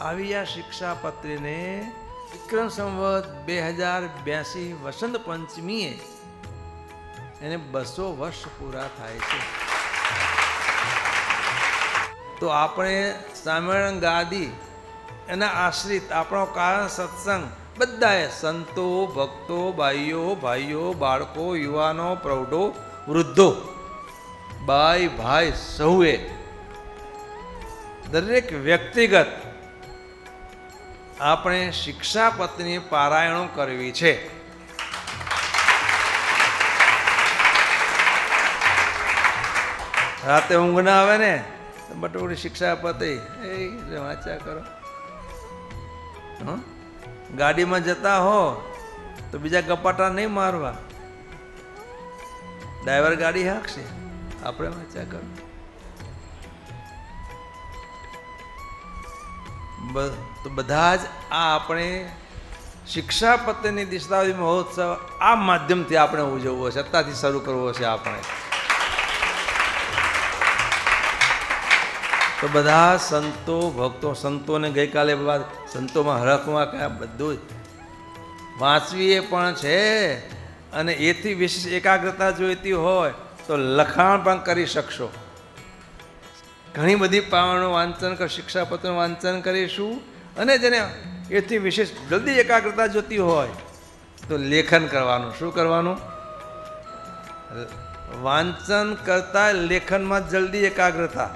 આવી આ શિક્ષાપત્રીને વિક્રમ સંવત બે હજાર બ્યાસી વસંત પંચમીએ એને બસો વર્ષ પૂરા થાય છે. તો આપણે સ્વામિનારાયણ ગાદી, એના આશ્રિત, આપણો કારણ સત્સંગ, બધાએ સંતો, ભક્તો, ભાઈઓ ભાઈઓ, બાળકો, યુવાનો, પ્રૌઢો, વૃદ્ધો, બાઈ, ભાઈ સૌએ દરેક વ્યક્તિગત આપણે શિક્ષાપત્ની પારાયણો કરવી છે. રાતે ઊંઘ ના આવે ને, તો શિક્ષા શિક્ષાપતિ એ વાંચ્યા કરો? ગાડીમાં જતા હો, તો બીજા ગપાટા નહીં મારવા. ડ્રાઈવર ગાડી હાંકશે. આપણે વાંચ્યા કરો. તો બધા જ આ આપણે શિક્ષાપતિની દિશાવી મહોત્સવ આ માધ્યમથી આપણે ઉજવવો છે. અત્યારથી શરૂ કરવો છે આપણે. તો બધા સંતો, ભક્તો, સંતોને ગઈકાલે બાદ સંતોમાં હરખમાં કયા બધું વાંચવી એ પણ છે અને એથી વિશેષ એકાગ્રતા જોઈતી હોય તો લખાણ પણ કરી શકશો. ઘણી બધી પાવણનું વાંચન શિક્ષાપત્રનું વાંચન કરીશું. અને જેને એથી વિશેષ જલ્દી એકાગ્રતા જોતી હોય, તો લેખન કરવાનું. શું કરવાનું? વાંચન કરતાં લેખનમાં જલ્દી એકાગ્રતા.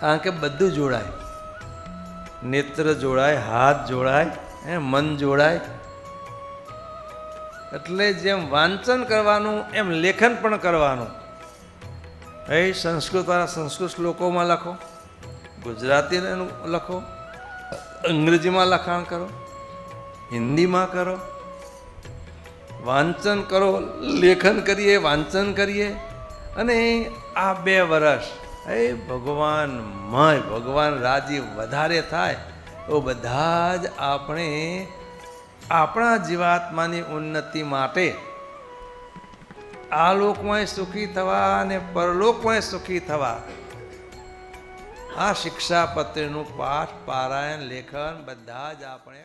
કારણ કે બધું જોડાય. નેત્ર જોડાય, હાથ જોડાય, હે, મન જોડાય. એટલે જેમ વાંચન કરવાનું, એમ લેખન પણ કરવાનું. એ સંસ્કૃત વાળા સંસ્કૃત શ્લોકોમાં લખો. ગુજરાતીનું લખો. અંગ્રેજીમાં લખાણ કરો. હિન્દીમાં કરો. વાંચન કરો, લેખન કરીએ, વાંચન કરીએ. અને આ બે વર્ષ એ ભગવાન મય, ભગવાન રાજી વધારે થાય, તો બધા જ આપણે આપણા જીવાત્માની ઉન્નતિ માટે આ લોકમાં સુખી થવા અને પરલોકમાં સુખી થવા. આ શિક્ષાપત્રનું પાઠ, પારાયણ, લેખન બધા જ આપણે